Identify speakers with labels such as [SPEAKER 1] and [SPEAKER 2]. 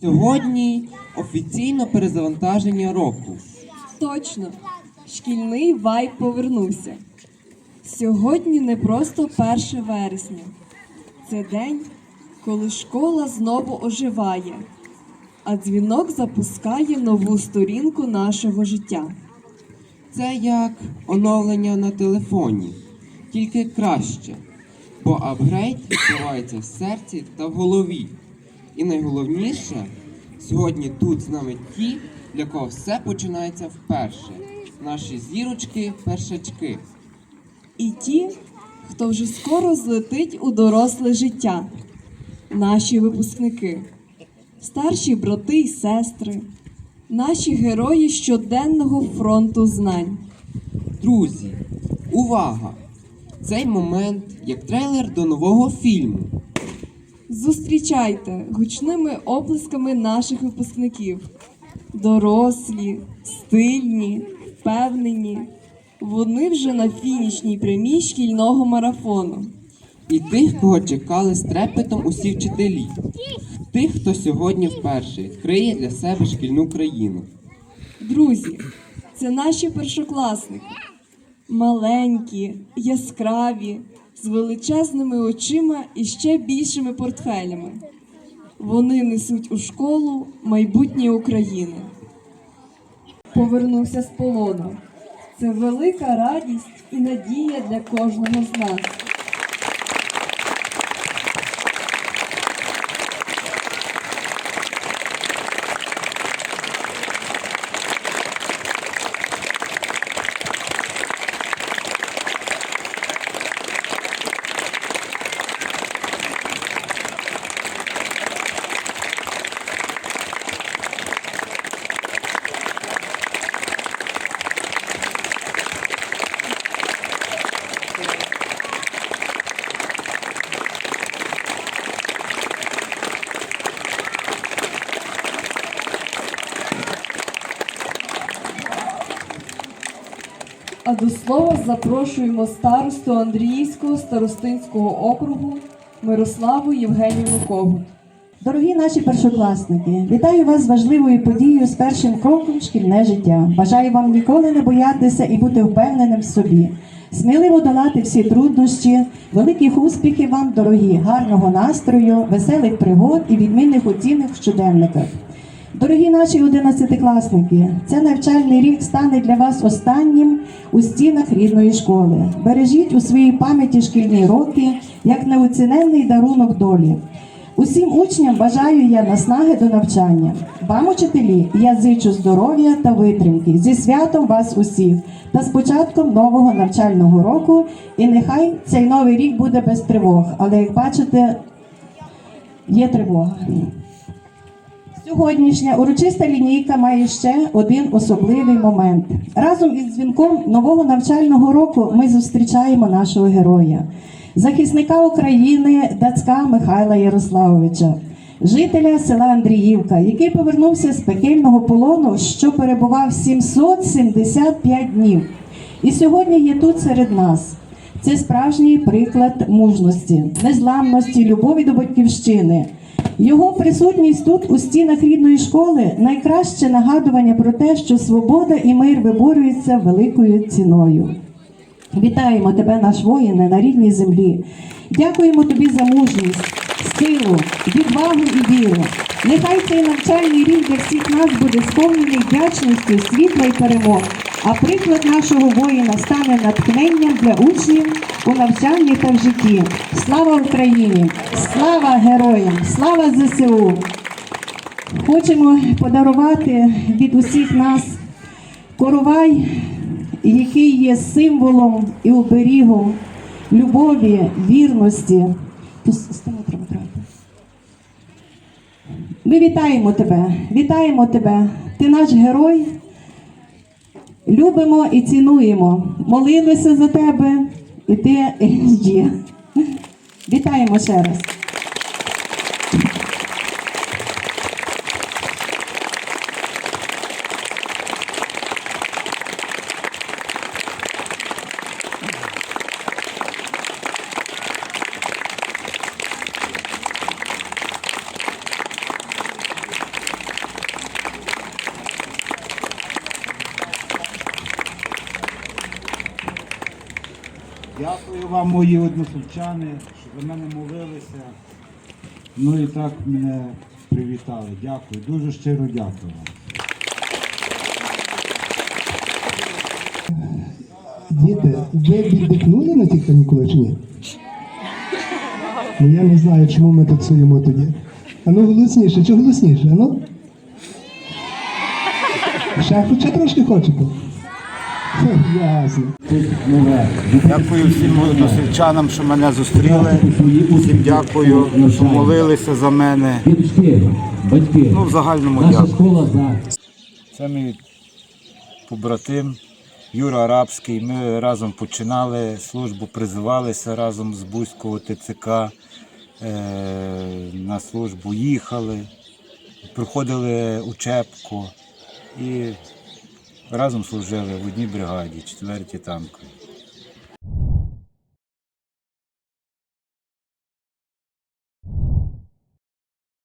[SPEAKER 1] Сьогодні офіційно перезавантаження року.
[SPEAKER 2] Точно, шкільний вайб повернувся. Сьогодні не просто 1 вересня. Це день, коли школа знову оживає, а дзвінок запускає нову сторінку нашого життя.
[SPEAKER 1] Це як оновлення на телефоні, тільки краще, бо апгрейд відбувається в серці та в голові. І найголовніше, сьогодні тут з нами ті, для кого все починається вперше. Наші зірочки, першачки.
[SPEAKER 2] І ті, хто вже скоро злетить у доросле життя, наші випускники, старші брати й сестри, наші герої щоденного фронту знань.
[SPEAKER 1] Друзі, увага! Цей момент як трейлер до нового фільму.
[SPEAKER 2] Зустрічайте гучними оплесками наших випускників. Дорослі, стильні, впевнені. Вони вже на фінішній прямій шкільного марафону.
[SPEAKER 1] І тих, кого чекали з трепетом усі вчителі. Тих, хто сьогодні вперше відкриє для себе шкільну країну.
[SPEAKER 2] Друзі, це наші першокласники. Маленькі, яскраві, з величезними очима і ще більшими портфелями. Вони несуть у школу майбутнє України. Повернувся з полону. Це велика радість і надія для кожного з нас. А до слова запрошуємо старосту Андріївського старостинського округу Мирославу Євгенівну Когут.
[SPEAKER 3] Дорогі наші першокласники, вітаю вас з важливою подією з першим кроком в шкільне життя. Бажаю вам ніколи не боятися і бути впевненим в собі. Сміливо долати всі труднощі, великих успіхів вам, дорогі, гарного настрою, веселих пригод і відмінних оцінок в щоденниках. Дорогі наші одинадцятикласники, це навчальний рік стане для вас останнім у стінах рідної школи. Бережіть у своїй пам'яті шкільні роки як неоціненний дарунок долі. Усім учням бажаю я наснаги до навчання. Вам, учителі, я зичу здоров'я та витримки зі святом вас усіх та з початком нового навчального року. І нехай цей новий рік буде без тривог. Але як бачите, є тривога. Сьогоднішня урочиста лінійка має ще один особливий момент. Разом із дзвінком нового навчального року ми зустрічаємо нашого героя, захисника України Дацька Михайла Ярославовича, жителя села Андріївка, який повернувся з пекельного полону, що перебував 775 днів. І сьогодні є тут серед нас. Це справжній приклад мужності, незламності, любові до батьківщини. Його присутність тут у стінах рідної школи найкраще нагадування про те, що свобода і мир виборюються великою ціною. Вітаємо тебе, наш воїне, на рідній землі. Дякуємо тобі за мужність, силу, відвагу і віру. Нехай цей навчальний рік для всіх нас буде сповнений вдячністю, світла і перемог. А приклад нашого воїна стане натхненням для учнів у навчанні та в житті. Слава Україні! Слава героям! Слава ЗСУ! Хочемо подарувати від усіх нас коровай, який є символом і оберігом любові, вірності. Ми вітаємо тебе, вітаємо тебе. Ти наш герой. Любимо і цінуємо. Молилися за тебе, і ти є. Вітаємо ще раз.
[SPEAKER 4] Дякую вам, мої односельчани, що за мене молилися. Ну і так мене привітали. Дякую, дуже щиро дякую вам.
[SPEAKER 5] Діти, ви віддихнули на ті канікули чи ні? Ну я не знаю, чому ми тут стоїмо тоді. А ну голосніше, чи голосніше, а ну? Ще хоча трошки хочете?
[SPEAKER 4] Дякую всім односельчанам, що мене зустріли. Всім дякую, що молилися за мене. Ну, в загальному дякую. Це мій побратим Юра Арабський. Ми разом починали службу, призивалися разом з Бузького ТЦК. Е, на службу їхали, проходили учебку і разом служили в одній бригаді, 4 танковій.